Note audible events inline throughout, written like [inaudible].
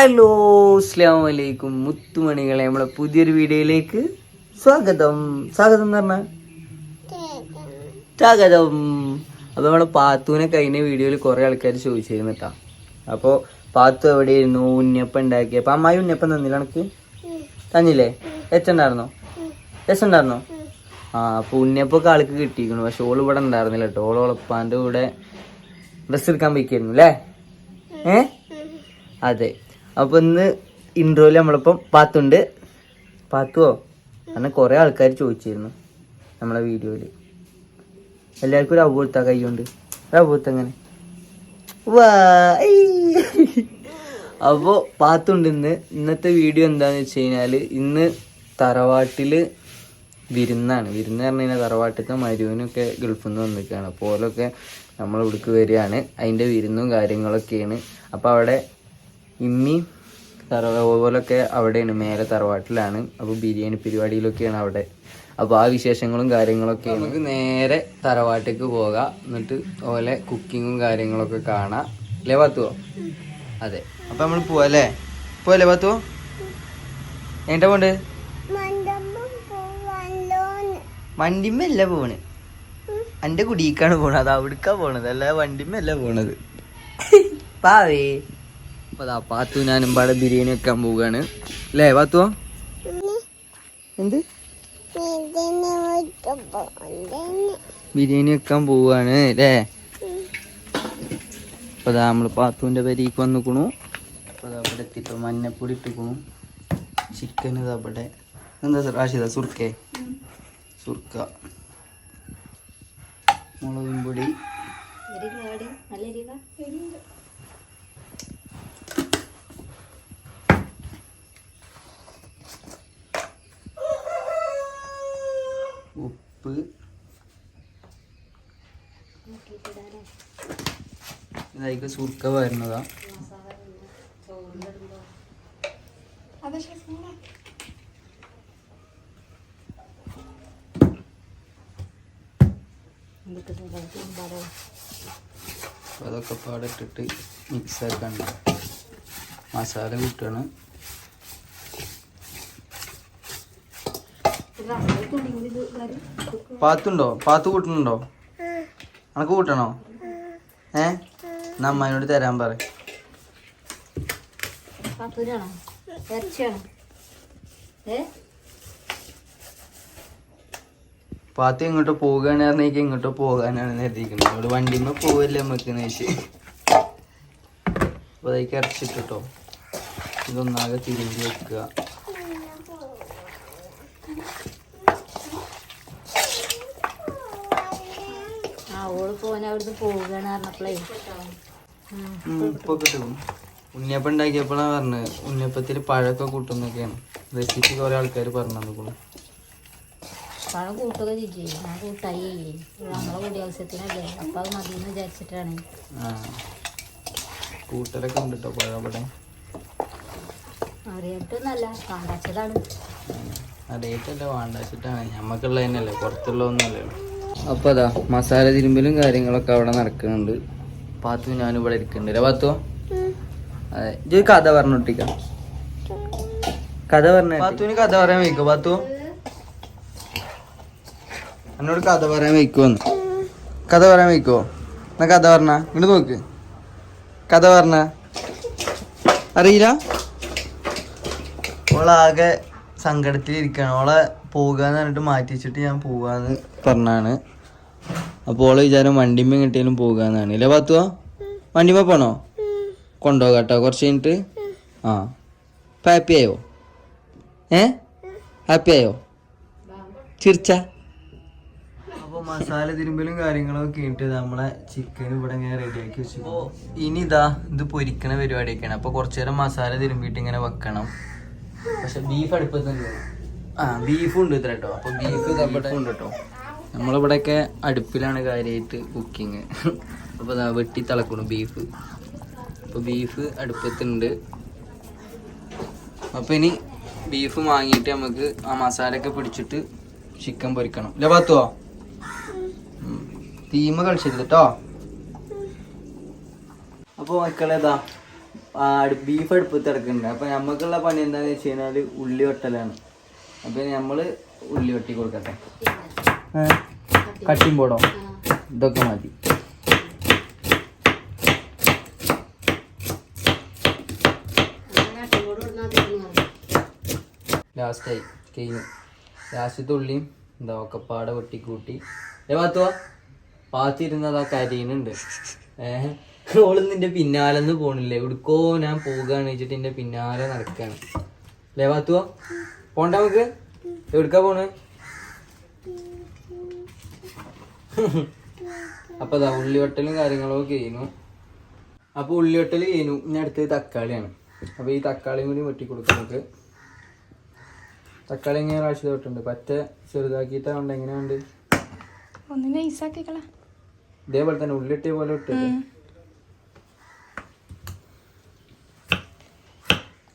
Hello അസ്ലാം വലൈക്കും മുത്തുമണികളെ നമ്മളെ പുതിയൊരു വീഡിയോയിലേക്ക് സ്വാഗതം. സ്വാഗതം എന്ന് പറഞ്ഞ? സ്വാഗതം. അപ്പൊ നമ്മളെ പാത്തുവിനെ കഴിഞ്ഞ വീഡിയോയിൽ കുറെ ആൾക്കാർ ചോദിച്ചിരുന്നു കേട്ടാ. അപ്പൊ പാത്തു എവിടെയായിരുന്നു? ഉണ്ണിയപ്പം ഉണ്ടാക്കി അപ്പൊ അമ്മായി ഉണ്ണിയപ്പം തന്നില്ല എനിക്ക് തന്നില്ലേ? എച്ചുണ്ടായിരുന്നോ എച്ചുണ്ടായിരുന്നോ ആ അപ്പൊ ഉണ്ണിയപ്പൊക്കെ ആൾക്ക് കിട്ടിയിരിക്കണു പക്ഷെ ഓൾ ഇവിടെ ഉണ്ടായിരുന്നില്ല കേട്ടോ. ഓൾ ഉളപ്പാന്റെ കൂടെ ഡ്രസ്സ് എടുക്കാൻ പോയിക്കായിരുന്നു അല്ലേ? ഏ? അതെ. അപ്പൊ ഇന്ന് ഇൻട്രോയിൽ നമ്മളിപ്പം പാത്തുണ്ട്. പാത്തുവോ? കാരണം കുറെ ആൾക്കാർ ചോദിച്ചിരുന്നു നമ്മളെ വീഡിയോയിൽ എല്ലാവർക്കും ഒരു അവ്വെടുത്ത കൈ കൊണ്ട് ഒരു അപ്പോ അങ്ങനെ അപ്പോൾ പാത്തുണ്ട് ഇന്ന്. ഇന്നത്തെ വീഡിയോ എന്താന്ന് വെച്ച് കഴിഞ്ഞാൽ ഇന്ന് തറവാട്ടിൽ വിരുന്നാണ്. വിരുന്ന് പറഞ്ഞു കഴിഞ്ഞാൽ തറവാട്ടിലത്തെ മരുവിനൊക്കെ ഗൾഫിൽ നിന്ന് വന്നിരിക്കുകയാണ് അപ്പോൾ നമ്മൾ ഇവിടേക്ക് വരികയാണ്. അതിന്റെ വിരുന്നും കാര്യങ്ങളൊക്കെയാണ്. അപ്പോൾ അവിടെ ഇമ്മി തറവാ ഓലൊക്കെ അവിടെയാണ് മേലെ തറവാട്ടിലാണ്. അപ്പോൾ ബിരിയാണി പരിപാടിയിലൊക്കെയാണ് അവിടെ. അപ്പോൾ ആ വിശേഷങ്ങളും കാര്യങ്ങളൊക്കെ നമുക്ക് നേരെ തറവാട്ടേക്ക് പോകാം. എന്നിട്ട് ഓലെ കുക്കിങ്ങും കാര്യങ്ങളൊക്കെ കാണാം. അല്ലേ പത്തുവോ? അതെ. അപ്പോൾ നമ്മൾ പോവല്ലേ പോലെ പോവല്ലേ എന്റെ എങ്ങോട്ടാ പോണ്ട്? വണ്ടിമ്മല്ല പോണ് എന്റെ കുടിക്കാണ് പോണത്. അത് അവിടേക്കാ പോണത്. അല്ല വണ്ടിമ്മല്ല പോണത്. [laughs] പാവേ. അപ്പൊ പാത്തു ഞാനും പാടെ ബിരിയാണി വെക്കാൻ പോവുകയാണ്. അല്ലേ പാത്തുവോ എന്ത്? ബിരിയാണി വെക്കാൻ പോവുകയാണ് അല്ലേ അപ്പൊ അതാ നമ്മൾ പാത്തുവിന്റെ പരിക്ക് വന്നിക്കണു. അപ്പൊ അവിടെ എത്തിട്ടോ മഞ്ഞപ്പൊടി ഇട്ടിക്കണു. ചിക്കൻ അവിടെ എന്താ റാഷിദ സുർക്കേ? സുർക്ക. മുളകും പൊടി. ഉപ്പ്. ഇതായിക്ക് സുർക്ക വരുന്നതാ. അതൊക്കെ പാടിട്ടിട്ട് മിക്സ് ആക്കാണ്ട്. മസാല കൂട്ടണം. പാത്തുണ്ടോ? പാത്ത് കൂട്ടണുണ്ടോ അനക്ക് കൂട്ടണോ? ഏ? അമ്മാനോട് തരാൻ പറ. പാത്ത് ഇങ്ങോട്ട് പോകാണ് പറഞ്ഞേക്ക് ഇങ്ങോട്ട് പോകാനാണ് കരുതിയിരിക്കുന്നത്. ഇവിടെ വണ്ടിമ്മ പോവല്ലേ നമുക്ക് നേശ് അപ്പൊ അതേക്ക് അടച്ചിട്ടോ ഇതൊന്നാകെ തിരിഞ്ഞു വെക്കുക. അവിടുന്ന് പോവുകയാണ് പറഞ്ഞപ്പോഴേ ഇപ്പൊ കിട്ടും. ഉണ്ണിയപ്പം ഉണ്ടാക്കിയപ്പോഴാണ് പറഞ്ഞത്. ഉണ്ണിയപ്പത്തിൽ പഴമൊക്കെ കൂട്ടുന്നൊക്കെയാണ് റെസിപ്പി കുറെ ആൾക്കാർ പറഞ്ഞു തന്നിക്കണു പഴം കൂട്ടുക ചേച്ചി. ഞാൻ കൂട്ടായി. നമ്മളെ കൂടി ആവശ്യത്തിനല്ലേ. അപ്പം അത് മതി എന്ന് വിചാരിച്ചിട്ടാണ്. ആ കൂട്ടലൊക്കെ ഉണ്ട് കേട്ടോ പഴം അവിടെ. അറിയായിട്ടൊന്നല്ല കാണ്ടാച്ചതാണ് അതേറ്റല്ല വാണ്ടാച്ചിട്ടാണ് ഞമ്മക്കുള്ള തന്നെയല്ലേ പുറത്തുള്ള അപ്പൊ അതാ മസാല തിരുമ്പലും കാര്യങ്ങളൊക്കെ അവിടെ നടക്കുന്നുണ്ട്. പാത്തു ഞാനും ഇവിടെ ഇരിക്കുന്നുണ്ട്. അല്ലേ പാത്തു? അതെ. ഇജ്ജ് കഥ പറഞ്ഞിട്ടിക്ക കഥ പറഞ്ഞ പാത്തുവിന് കഥ പറയാൻ വയ്ക്കോ പാത്തു? എന്നോട് കഥ പറയാൻ വയ്ക്കുവന്ന് കഥ പറയാൻ വയ്ക്കോ? എന്നാ കഥ പറഞ്ഞ? ഇങ്ങോട്ട് നോക്ക്. കഥ പറഞ്ഞ? അറിയില്ല? ഓളാകെ സങ്കടത്തിലിരിക്കുകയാണ് ഓളെ പോകാന്ന് പറഞ്ഞിട്ട് മാറ്റി വെച്ചിട്ട് ഞാൻ പോകാന്ന് പറഞ്ഞാണ്. അപ്പോൾ ഓളെ വിചാരം വണ്ടിമ്മ കിട്ടിയാലും പോകാന്നാണ് ഇല്ലേ പാത്തുവ വണ്ടിമ്മ പോണോ? കൊണ്ടോ കേട്ടോ കുറച്ച് കഴിഞ്ഞിട്ട്? ആ. ഇപ്പം ഹാപ്പി ആയോ? ഏ? ഹാപ്പി ആയോ? ചിരിച്ച? അപ്പോൾ മസാല തിരുമ്പലും കാര്യങ്ങളൊക്കെ ഇട്ട് നമ്മളെ ചിക്കൻ ഇവിടെ ഇങ്ങനെ റെഡിയാക്കി വെച്ചു അപ്പോൾ ഇനി ഇതാ ഇത് പൊരിക്കണ പരിപാടിയൊക്കെയാണ്. അപ്പോൾ കുറച്ച് നേരം മസാല തിരുമ്പിയിട്ട് ഇങ്ങനെ വെക്കണം. പക്ഷെ ബീഫ് അടുപ്പത്തുണ്ട് ആ ബീഫും ഉണ്ട് ഇത്ര കേട്ടോ. അപ്പൊ ബീഫ് ബീഫും ഉണ്ട് കേട്ടോ. നമ്മളിവിടെയൊക്കെ അടുപ്പിലാണ് കാര്യമായിട്ട് കുക്കിങ് അപ്പോൾ ഇതാ വെട്ടി തിളക്കണം ബീഫ് അപ്പോൾ ബീഫ് അടുപ്പത്തുണ്ട്. അപ്പോൾ ഇനി ബീഫ് വാങ്ങിയിട്ട് നമുക്ക് ആ മസാലയൊക്കെ പിടിച്ചിട്ട് ചിക്കൻ പൊരിക്കണം. ഇല്ല പത്തുവോ തീമ കളിച്ചരുത് കേട്ടോ അപ്പോൾ മക്കളേതാ ബീഫ് അടുപ്പത്ത് കിടക്കുന്നുണ്ട് അപ്പൊ നമ്മക്കുള്ള പണി എന്താന്ന് വെച്ച് കഴിഞ്ഞാൽ ഉള്ളി വെട്ടലാണ്. അപ്പൊ നമ്മൾ ഉള്ളി വെട്ടി കൊടുക്കട്ടെ. കട്ടിയും കട്ടിമ്പോടോ ഇതൊക്കെ മതി. ലാസ്റ്റായി കഴിഞ്ഞു. ലാസ്റ്റ് ഉള്ളിയും എന്താ ഒക്കെപ്പാടെ വെട്ടിക്കൂട്ടി. ഏ പാത്തുവാ. പാത്തിരുന്നത് ആ കരീനുണ്ട്. ഏഹ് ഓൾ നിന്റെ പിന്നാലെന്ന് പോണില്ലേ? എവിടുക്കോ ഞാൻ പോകാന്ന് വെച്ചിട്ട് എന്റെ പിന്നാലെ നടക്കാണ്. അല്ലേ പാത്തുവാ പോണ്ട നമുക്ക്. എവിടുക്കാ പോണ്? അപ്പൊ അതാ ഉള്ളിവട്ടലും കാര്യങ്ങളൊക്കെ കഴിഞ്ഞു. അപ്പൊ ഉള്ളിവട്ടൽ കഴിഞ്ഞു. ഇനി അടുത്തത് തക്കാളിയാണ്. അപ്പൊ ഈ തക്കാളിയും കൂടി വെട്ടി കൊടുക്കാം നമുക്ക്. തക്കാളി എങ്ങനെ പ്രാവശ്യം തൊട്ടുണ്ട് പറ്റ ചെറുതാക്കിയിട്ടുണ്ട് എങ്ങനെയുണ്ട് ഇതേപോലെ തന്നെ ഉള്ളിട്ടേ പോലെ ഇട്ടിട്ട്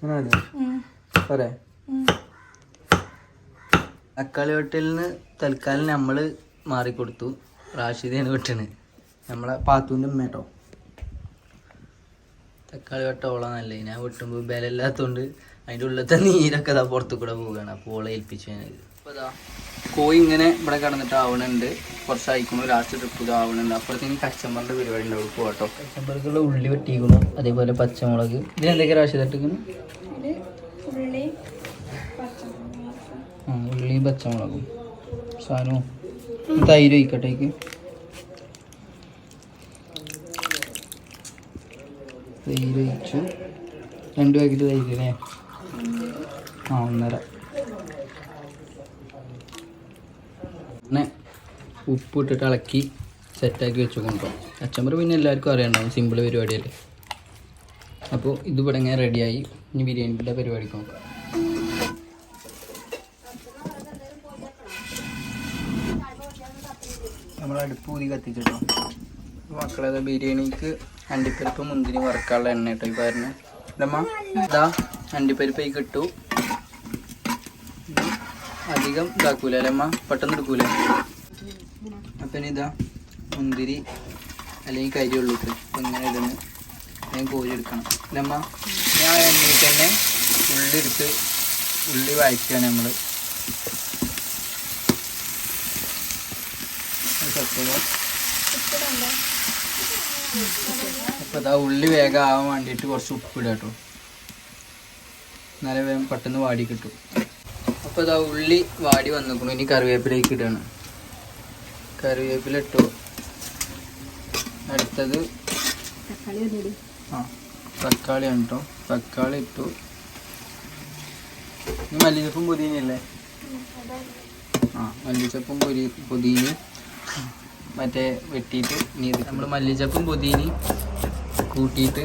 അങ്ങനെ മതി തക്കാളി വെട്ടലിൽ നിന്ന് തൽക്കാലം നമ്മൾ മാറിക്കൊടുത്തു. റാഷിദയാണ് വെട്ടണ്. നമ്മളെ പാത്തുവിന്റെ ഉമ്മേട്ടോ തക്കാളി വെട്ട ഓള നല്ലേ ഞാൻ വെട്ടുമ്പോൾ ബലമില്ലാത്തതുകൊണ്ട് അതിന്റെ ഉള്ളിലത്തെ നീരൊക്കെ അതാ പുറത്തു കൂടെ പോവുകയാണ്. അപ്പോൾ ഓളെ ഏൽപ്പിച്ചു ഞാനത്. അപ്പോൾ ഇതാ കോഴി ഇങ്ങനെ ഇവിടെ കിടന്നിട്ട് ആവണുണ്ട്. കുറച്ച് അയക്കുമ്പോൾ ലാസ്റ്റ് ട്രിപ്പ് ഇത് ആവണുണ്ട്. അപ്പോഴത്തേക്കും കച്ചമ്പറിന്റെ പരിപാടി ഉണ്ടാവും. പോട്ടോ കച്ചമ്പറക്കുള്ള ഉള്ളി വെട്ടിക്കുന്നു അതേപോലെ പച്ചമുളക്. ഇതിന് റാഷി ആവശ്യം ഉള്ളി ആ ഉള്ളിയും പച്ചമുളകും. സാധനവും തൈര് ഒഴിക്കട്ടേക്ക് തൈര് ഒഴിച്ചു. രണ്ട് പാക്കറ്റ് തൈര് അല്ലേ ആ ഒന്നര. ഉപ്പ് ഇട്ടിട്ട് ഇളക്കി സെറ്റാക്കി വെച്ച് കൊണ്ടുപോകും അച്ചമ്പർ പിന്നെ എല്ലാവർക്കും അറിയണ്ടാവും സിമ്പിൾ പരിപാടിയല്ലേ. അപ്പോൾ ഇത് ഇങ്ങനെ റെഡിയായി ഇനി ബിരിയാണിയുടെ പരിപാടി നോക്കാം. നമ്മൾ അടുപ്പ് ഊതി കത്തിച്ചിട്ടോ. മക്കളെ ബിരിയാണിക്ക് അണ്ടിപ്പരിപ്പ് മുന്തിരി വറക്കാനുള്ള എണ്ണ കേട്ടോ ഈ പറഞ്ഞ ഇതാ അണ്ടിപ്പരിപ്പ് ഈ കിട്ടു. അധികം ഇതാക്കൂലല്ലേ അമ്മ? പെട്ടെന്ന് എടുക്കൂല? അപ്പം ഇതാ മുന്തിരി അല്ലെങ്കിൽ കരി ഉള്ളിട്ട് ഇങ്ങനെ ഇടുന്നു ഞാൻ കോരി എടുക്കണം. അല്ലേ അമ്മ ഞാൻ എണ്ണയിൽ തന്നെ ഉള്ളി എടുത്ത് ഉള്ളി വഴറ്റുകയാണ് നമ്മൾ അപ്പോൾ ഇതാ ഉള്ളി വേഗം ആവാൻ വേണ്ടിയിട്ട് കുറച്ച് ഉപ്പ് ഇടുക കേട്ടോ. എന്നാലേ വേഗം പെട്ടെന്ന് വാടി കിട്ടും. അപ്പോൾ ഇതാ ഉള്ളി വാടി വന്നിക്കണു ഇനി കറിവേപ്പിലേക്ക് ഇടാണ്. കറിവേപ്പില ഇട്ടു. അടുത്തത് ആ തക്കാളിയാണ് കേട്ടോ തക്കാളി ഇട്ടു. മല്ലിച്ചപ്പും പുതിനയല്ലേ ആ മല്ലിച്ചപ്പും പുരി പുതിനി മറ്റേ വെട്ടിയിട്ട് ഇനി ഇത് നമ്മൾ മല്ലിച്ചപ്പും പുതിനി കൂട്ടിയിട്ട്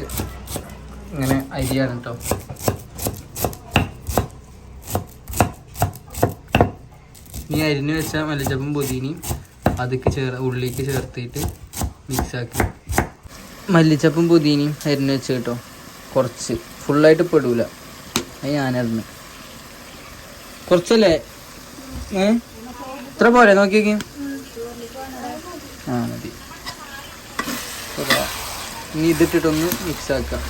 ഇങ്ങനെ അരിയാണ് കേട്ടോ ഇനി അരിഞ്ഞ് വെച്ച മല്ലിച്ചപ്പും പുതിനയും അതിക്ക് ചേർ ഉള്ളിക്ക് ചേർത്തിട്ട് മിക്സാക്കി മല്ലിച്ചപ്പും പുതിനയും അരിഞ്ഞ് വെച്ച് കേട്ടോ. കുറച്ച്. ഫുള്ളായിട്ട് പെടൂല. അത് ഞാനറിഞ്ഞു കുറച്ചല്ലേ? ഏ? ഇത്ര പോരെ? നോക്കിയേക്ക് ആ മതി. ഇനി ഇതിട്ടിട്ടൊന്ന് മിക്സ് ആക്കാം.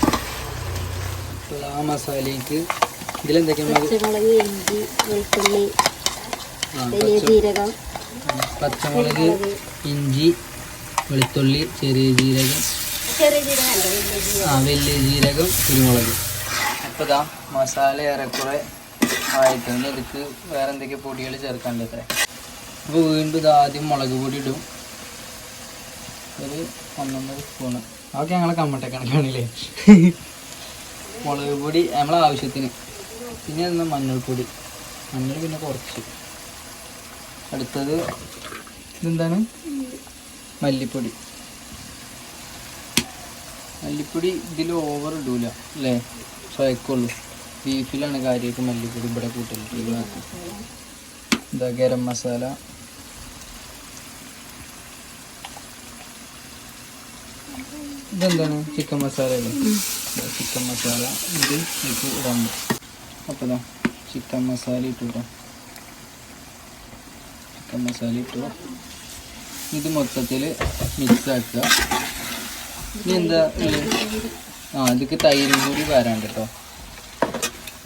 ആ മസാലയ്ക്ക് ഇതിലെന്തൊക്കെയാണ് പച്ചമുളക് ഇഞ്ചി വെളുത്തുള്ളി ചെറിയ ജീരകം. ആ വലിയ ജീരകം കുരുമുളക്. അപ്പോൾ ഇതാ മസാല ഏറെക്കുറെ ആയിട്ടുണ്ട്. ഇതിക്ക് വേറെ എന്തൊക്കെ പൊടികൾ ചേർക്കാണ്ട് അപ്പോൾ വീണ്ടും ഇത് ആദ്യം മുളക് പൊടി ഇടും. ഒരു ഒന്നൊന്നര സ്പൂണ്. അതൊക്കെ ഞങ്ങളെ കമ്മട്ട കണക്കാണല്ലേ? മുളക് പൊടി നമ്മളെ ആവശ്യത്തിന്. പിന്നെ മഞ്ഞൾപ്പൊടി. മഞ്ഞൾ പിന്നെ കുറച്ച്. അടുത്തത് ഇതെന്താണ്? മല്ലിപ്പൊടി. മല്ലിപ്പൊടി ഇതിൽ ഓവർ ഇടൂല അല്ലേ? സ്വയക്കുള്ളൂ ബീഫിലാണ് കാര്യമായിട്ട് മല്ലിപ്പൊടി ഇവിടെ കൂട്ടൽ. എന്താ ഇതാ ഗരം മസാല. ഇതെന്താണ്? ചിക്കൻ മസാല ചിക്കൻ മസാല ഇത് ഇടാൻ അപ്പോൾ ചിക്കൻ മസാല ഇട്ടു കേട്ടോ ചിക്കൻ മസാല ഇട്ടു ഇത് മൊത്തത്തിൽ മിക്സ് ആക്കുക. ഇനി എന്താ ആ ഇതിക്ക് തൈരും കൂടി വരാണ്ട് കേട്ടോ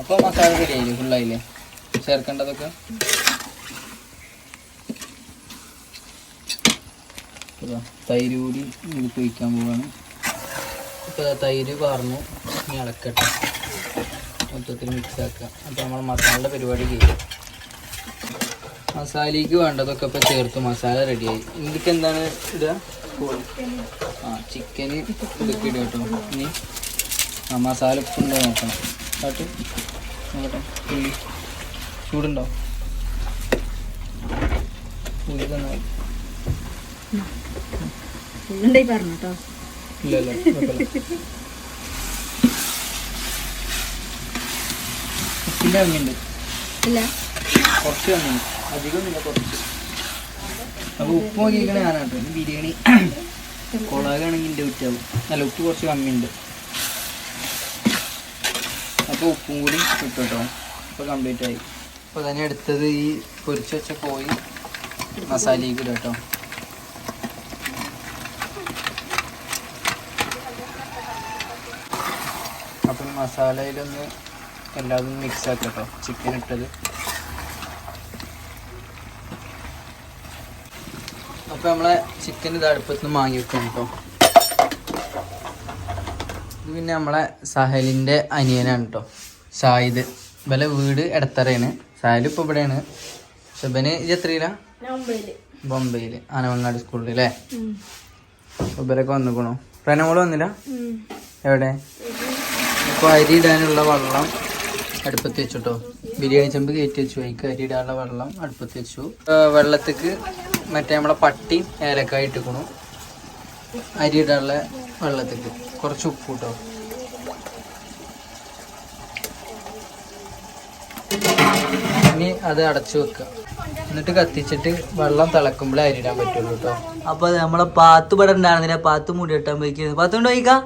അപ്പോൾ മസാല റെഡി ആയില്ലേ? ഫുള്ളായില്ലേ ചേർക്കേണ്ടതൊക്കെ? തൈര് കൂടി ഇത് കുഴിക്കാൻ പോവാണ്. ഇപ്പോൾ തൈര് പറഞ്ഞു ഇനി ഇളക്കട്ടെ മൊത്തത്തിൽ മിക്സ് ആക്കുക. അപ്പോൾ നമ്മൾ മസാലയുടെ പരിപാടി ചെയ്യും മസാലയ്ക്ക് വേണ്ടതൊക്കെ ഇപ്പോൾ ചേർത്ത് മസാല റെഡിയായി ഇതിലേക്ക് എന്താണ് ഇടുക ആ ചിക്കന് ഇതൊക്കെ ഇടുക കേട്ടോ ഇനി ആ മസാല ഉപ്പുണ്ടോ നോക്കണം. കേട്ടോ. നോക്കട്ടെ. ഉള്ളി ചൂടുണ്ടോ? ഉള്ളി കേട്ടോ ഇല്ലല്ലോ. ഉപ്പിന്റെ ഇല്ല കുറച്ച് കുറച്ച്. അപ്പോൾ ഉപ്പ് നോക്കിയിരിക്കണ ഞാനാട്ടോ. ഈ ബിരിയാണി കുളകാണെങ്കിൽ എന്റെ ഉച്ചാവും. നല്ല ഉപ്പ് കുറച്ച് കമ്മിയുണ്ട്. അപ്പോൾ ഉപ്പും കൂടി കിട്ടും കേട്ടോ ഇപ്പോൾ കംപ്ലീറ്റ് ആയി. അപ്പോൾ തന്നെ എടുത്തത് ഈ പൊരിച്ച് വെച്ച കോഴി മസാലയ്ക്ക് ഇടും കേട്ടോ. അപ്പം മസാലയിലൊന്ന് എല്ലാതും മിക്സ് ആക്കാം കേട്ടോ. ചിക്കൻ ഇട്ടത്. അപ്പോൾ നമ്മളെ ചിക്കൻ ഇത് അടുപ്പത്ത് നിന്ന് വാങ്ങി വെക്കണം കേട്ടോ ഇത് പിന്നെ നമ്മളെ സഹലിന്റെ അനിയനാണ് കേട്ടോ സായിദ്. ഇവലെ വീട് എടത്തറയാണ് സാഹിൽ ഇപ്പോൾ ഇവിടെയാണ്. പക്ഷെ ഇവന് ഇത് എത്രയില്ല ബൊംബെയിൽ ആനവങ്ങാട് സ്കൂളിൽ അല്ലേ ഇവരൊക്കെ വന്നിക്കണു. പ്രനമോൾ വന്നില്ല? എവിടെ? ഇപ്പൊ അരി ഇടാനുള്ള വെള്ളം അടുപ്പത്ത് വെച്ചുട്ടോ. ബിരിയാണി ചെമ്പ് കയറ്റി വെച്ചു. അതിക്ക് അരി ഇടാനുള്ള വെള്ളം അടുപ്പത്ത് വെച്ചു. വെള്ളത്തേക്ക് മറ്റേ നമ്മളെ പട്ടി ഏലക്കായ ഇട്ടിക്കണു. അരി ഇടാനുള്ള വെള്ളത്തേക്ക്. കുറച്ച് ഉപ്പ് കൂട്ടോ ഇനി അത് അടച്ചു വെക്കുക. എന്നിട്ട് കത്തിച്ചിട്ട് വെള്ളം തിളക്കുമ്പോഴേ അരി ഇടാൻ പറ്റുള്ളൂ കേട്ടോ. അപ്പൊ നമ്മളെ പാത്ത് പടം ഉണ്ടായിരുന്നില്ല. പാത്ത് മുടി കെട്ടാൻ പോയിക്കുന്നത് പാത്ത് കൊണ്ട് പോയിക്കാ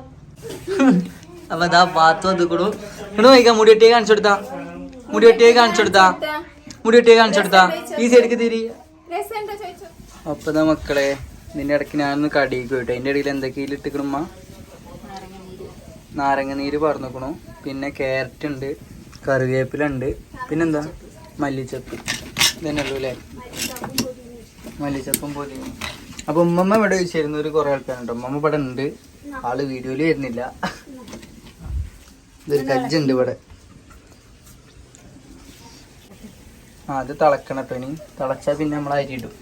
അപ്പൊ അതാ പാത്ത് വന്നിക്കണു ഇങ്ങോട്ട് പോയിക്കാ മുടി വെട്ടിയെ കാണിച്ചു കൊടുത്താ. മുടി വെട്ടിയെ കാണിച്ചു കൊടുത്താ മുടി വെട്ടിയെ കാണിച്ചു കൊടുത്താ ഈ സൈഡിക്ക് തിരി. അപ്പൊ മക്കളെ നിന്റെ ഇടയ്ക്ക് ഞാനൊന്ന് കടിയിക്ക് പോയിട്ട്. അതിന്റെ ഇടയിൽ എന്തൊക്കെയാ ഇട്ടിക്കണമ്മ നാരങ്ങ നീര് പറന്നിക്കണു പിന്നെ ക്യാരറ്റ് ഉണ്ട് കറിവേപ്പില ഉണ്ട് പിന്നെന്താ? മല്ലിച്ചപ്പ്. ഇതന്നെ ഉള്ളൂ അല്ലേ? മല്ലിച്ചപ്പും പൊതി അപ്പൊ ഉമ്മമ്മ ഇവിടെ ചോദിച്ചിരുന്ന ഒരു കുറെ ആൾക്കാരുണ്ട് ഉമ്മമ്മ ഇവിടെ ഉണ്ട്. ആൾ വീഡിയോയിൽ വരുന്നില്ല. ഇതൊരു കജ്ജുണ്ട് ഇവിടെ. ആ അത് തിളക്കണം കേട്ടോ ഇനി തിളച്ചാൽ പിന്നെ നമ്മൾ അരി ഇടും.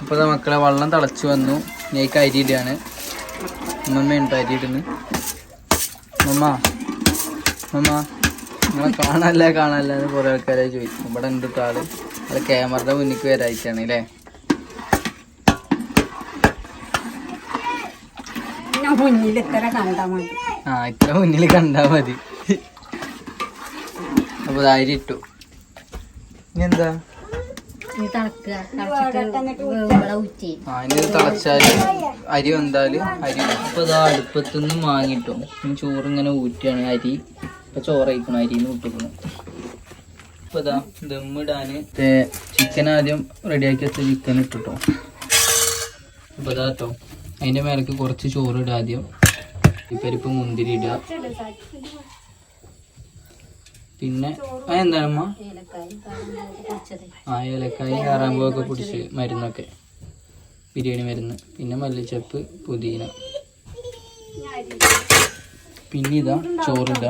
അപ്പോൾ മക്കളെ വെള്ളം തിളച്ച് വന്നു. ഞേക്ക് അരി ഇടുകയാണ് ഉമ്മമ്മയുണ്ട് അരി ഇടുന്നു? ഉമ്മ ഉമ്മ നിങ്ങളെ കാണാനല്ല കാണാനല്ല എന്ന് കുറേ ആൾക്കാരെ ചോദിക്കും. ഇവിടെ ഉണ്ട് കേട്ടോ ആൾ. അത് ക്യാമറയുടെ മുന്നിക്ക് വരായിട്ടാണ് അല്ലേ? മുന്നിൽ ആ ഇത്ര മുന്നിൽ കണ്ടാൽ മതി. അപ്പോൾ അരി ഇട്ടു. തിളച്ചാൽ അരി വന്നാൽ അരി ഇപ്പൊ ഇതാ അടുപ്പത്തുനിന്ന് വാങ്ങിട്ടോ ഇനി ചോറ് ഇങ്ങനെ ഊറ്റാണ് അരി ഇപ്പൊ ചോറ് കഴിക്കണം അരിന്ന് വിട്ടിക്കണം ഇപ്പൊ ഇതാ ദമ്മിടാന് ചിക്കൻ ആദ്യം റെഡിയാക്കി വെച്ച ചിക്കൻ ഇട്ടിട്ടോ. ഇപ്പൊ ഇതാ കേട്ടോ അതിന്റെ മേലേക്ക് കുറച്ച് ചോറ് ഇടാം ആദ്യം. ഈ പരിപ്പ് മുന്തിരി ഇടുക പിന്നെ പൊടിച്ചത് ആ ഏലക്കായ കാറാമ്പൂവൊക്കെ പിടിച്ച് മരുന്നൊക്കെ. ബിരിയാണി മരുന്ന്. പിന്നെ മല്ലിച്ചപ്പ് പുതിന. പിന്നെ ഇതാ ചോറിടുക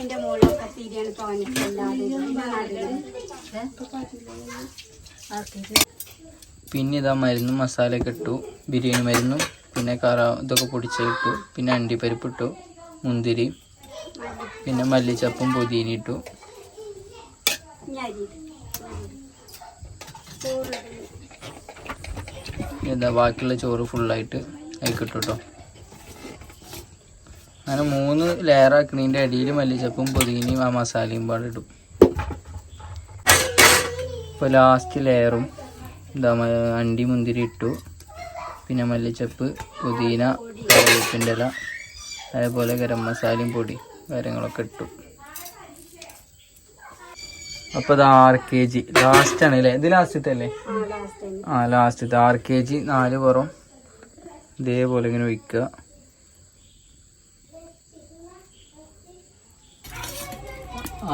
എന്റെ മോളൊക്കെ തിരിയാണ് ആക്കിയിട്ട് പിന്നെ ഇതാ മരുന്നും മസാലയൊക്കെ ഇട്ടു. ബിരിയാണി മരുന്നും പിന്നെ കറ ഇതൊക്കെ പൊടിച്ചിട്ടു പിന്നെ അണ്ടിപ്പരിപ്പ് ഇട്ടു. മുന്തിരി. പിന്നെ മല്ലിച്ചപ്പും പുതിയനി ഇട്ടു. ഇതാ ബാക്കിയുള്ള ചോറ് ഫുള്ളായിട്ട് അതിൽ ഇട്ടു കേട്ടോ അങ്ങനെ മൂന്ന് ലെയർ ആക്കണതിന്റെ അടിയിൽ മല്ലിച്ചപ്പും പുതിനയും ആ മസാലയും പാടെ ഇടും. ഇപ്പോൾ ലാസ്റ്റ് ലെയറും എന്താ അണ്ടി മുന്തിരി ഇട്ടു. പിന്നെ മല്ലിച്ചപ്പ് പുതിന കറിവേപ്പിന്റെ ഇല അതേപോലെ ഗരം മസാലയും പൊടി കാര്യങ്ങളൊക്കെ ഇട്ടു. അപ്പോൾ ഇത് ആറ് കെ ജി ലാസ്റ്റ് ആണ് അല്ലേ? ഇത് ലാസ്റ്റത്തെ അല്ലേ? ആ ലാസ്റ്റത്തെ ആറ് കെ ജി നാല് പുറം. ഇതേപോലെ ഇങ്ങനെ ഒഴിക്കുക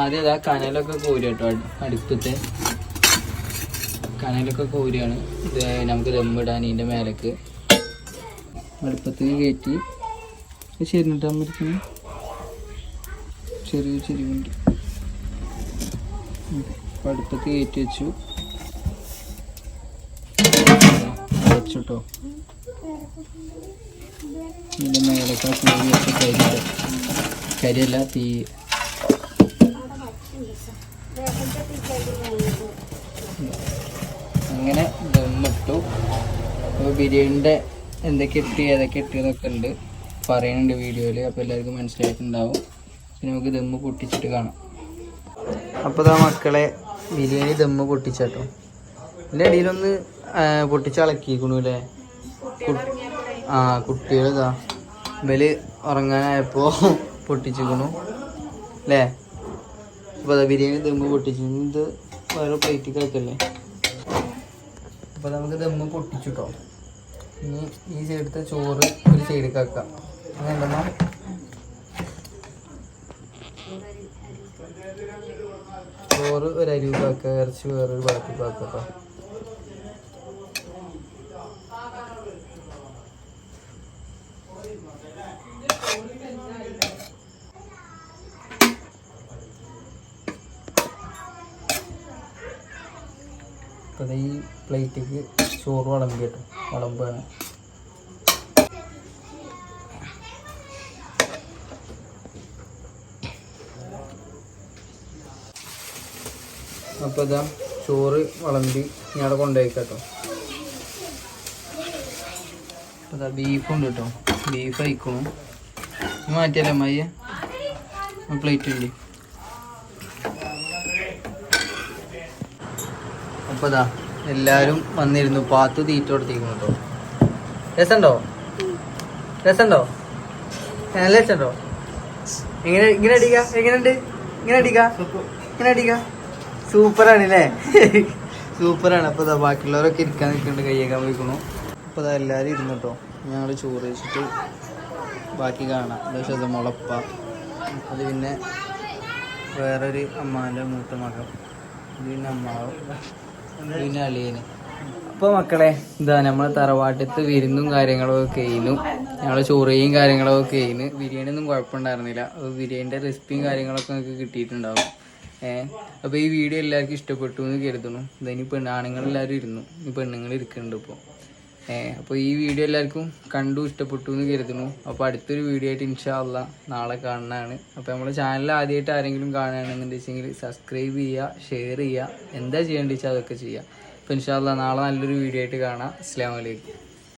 ആദ്യം ഇതാ കനലൊക്കെ കോരി കേട്ടോ അടുപ്പത്തെ. കനലൊക്കെ കോരിയാണ് ഇത് നമുക്ക് ദമ്മിടാൻ ഇതിന്റെ മേലേക്ക്. അടുപ്പത്തേക്ക് കയറ്റി. ശരിട്ടാൻ പറ്റുന്നു ചെറിയ ചെരിവുണ്ട്. അടുപ്പത്ത് കയറ്റി വെച്ചു. വെച്ചിട്ടോ ഇതിന്റെ മേലൊക്കെ കരിയല്ല തീ അങ്ങനെ ദമ്മിട്ടു. അപ്പോൾ ബിരിയാണിന്റെ എന്തൊക്കെ ഇട്ട് ഏതൊക്കെ ഇട്ടതൊക്കെ ഉണ്ട് പറയുന്നുണ്ട് വീഡിയോയിൽ അപ്പോൾ എല്ലാവർക്കും മനസ്സിലായിട്ടുണ്ടാവും. പിന്നെ നമുക്ക് ദമ്മ് പൊട്ടിച്ചിട്ട് കാണാം. അപ്പോൾ ആ മക്കളെ ബിരിയാണി ദമ്മ് പൊട്ടിച്ചാട്ടോ. എന്റെ ഇടയിലൊന്ന് പൊട്ടിച്ച് ഇളക്കിക്കണു അല്ലേ ആ കുട്ടികൾ ഇതാ ഇവൽ ഉറങ്ങാനായപ്പോൾ പൊട്ടിച്ചിക്കണു അല്ലേ അപ്പോൾ ബിരിയാണി ദമ്മ് പൊട്ടിച്ചു. ഇത് വേറെ പ്ലേറ്റിൽ കഴിക്കല്ലേ അപ്പോൾ നമുക്ക് ദമ്മ് പൊട്ടിച്ചിട്ടോ ഇനി ഈ സൈഡത്തെ ചോറ് ഒരു സൈഡിലേക്ക് കാക്കാം അങ്ങനെ ചോറ് ഒരു അരി കാക്കുക ഇറച്ചി വേറൊരു ബാക്കി വെക്കാം കേട്ടോ അപ്പോൾ ഈ പ്ലേറ്റിക്ക് ചോറ് വിളമ്പി കേട്ടോ. വിളമ്പാണ്. അപ്പോൾ ഇതാ ചോറ് വിളമ്പി ഞാൻ അവിടെ കൊണ്ടുപോയി കേട്ടോ. അപ്പോൾ ഇതാ ബീഫുണ്ട് കേട്ടോ. ബീഫ് അയക്കണു മാറ്റിയല്ലേ അമ്മയ്യ? പ്ലേറ്റ് ഉണ്ട് അപ്പോൾ ഇതാ എല്ലാരും വന്നിരുന്നു. പാത്തു തീറ്റ കൊടുത്തിരിക്കുന്നു കേട്ടോ രസമുണ്ടോ നല്ല രസമുണ്ടോ എങ്ങനെ ഇങ്ങനെ അടിക്ക? എങ്ങനെയുണ്ട്? ഇങ്ങനെ അടിക്ക? ഇങ്ങനെ അടിക്ക? സൂപ്പറാണ് അല്ലേ സൂപ്പറാണ്. അപ്പോൾ ഇതാ ബാക്കിയുള്ളവരൊക്കെ ഇരിക്കാൻ നിൽക്കുന്നുണ്ട്. കയ്യേക്കാൻ വയ്ക്കണു അപ്പോൾ ഇതാ എല്ലാരും ഇരുന്നു കേട്ടോ ഞങ്ങൾ ചോറ് വെച്ചിട്ട് ബാക്കി കാണാം. എന്താ മുളപ്പ. അത് പിന്നെ വേറൊരു അമ്മാന്റെ മൂത്ത മകം ഇത് പിന്നെ അമ്മാവും പിന്നെ അളിയന്. അപ്പോൾ മക്കളെ ഇതാ നമ്മളെ തറവാട്ടത്ത് വിരുന്നും കാര്യങ്ങളും ഒക്കെ ചെയ്യുന്നു ഞങ്ങൾ ചോറയും കാര്യങ്ങളൊക്കെ ചെയ്യുന്നു ബിരിയാണി ഒന്നും കുഴപ്പമുണ്ടായിരുന്നില്ല. അപ്പോൾ റെസിപ്പിയും കാര്യങ്ങളൊക്കെ നിങ്ങൾക്ക് കിട്ടിയിട്ടുണ്ടാവും. ഏഹ് അപ്പോൾ ഈ വീഡിയോ എല്ലാവർക്കും ഇഷ്ടപ്പെട്ടു എന്ന് കരുതുന്നു. ഇതിന് പെണ്ണ് ആണുങ്ങളെല്ലാവരും ഇരുന്നു. ഈ പെണ്ണുങ്ങൾ ഇരിക്കുന്നുണ്ട് ഇപ്പോൾ അപ്പോൾ ഈ വീഡിയോ എല്ലാവർക്കും കണ്ടു ഇഷ്ടപ്പെട്ടു എന്ന് കരുതുന്നു. അപ്പോൾ അടുത്തൊരു വീഡിയോ ആയിട്ട് ഇൻഷാല്ല നാളെ കാണുന്നതാണ്. അപ്പോൾ നമ്മുടെ ചാനൽ ആദ്യമായിട്ട് ആരെങ്കിലും കാണുകയാണെന്നുണ്ടെങ്കിൽ സബ്സ്ക്രൈബ് ചെയ്യുക ഷെയർ ചെയ്യുക എന്താ ചെയ്യേണ്ടത് വെച്ചാൽ അതൊക്കെ ചെയ്യുക. അപ്പോൾ ഇൻഷാല്ല നാളെ നല്ലൊരു വീഡിയോ ആയിട്ട് കാണാം. അസ്സാം വലൈക്കും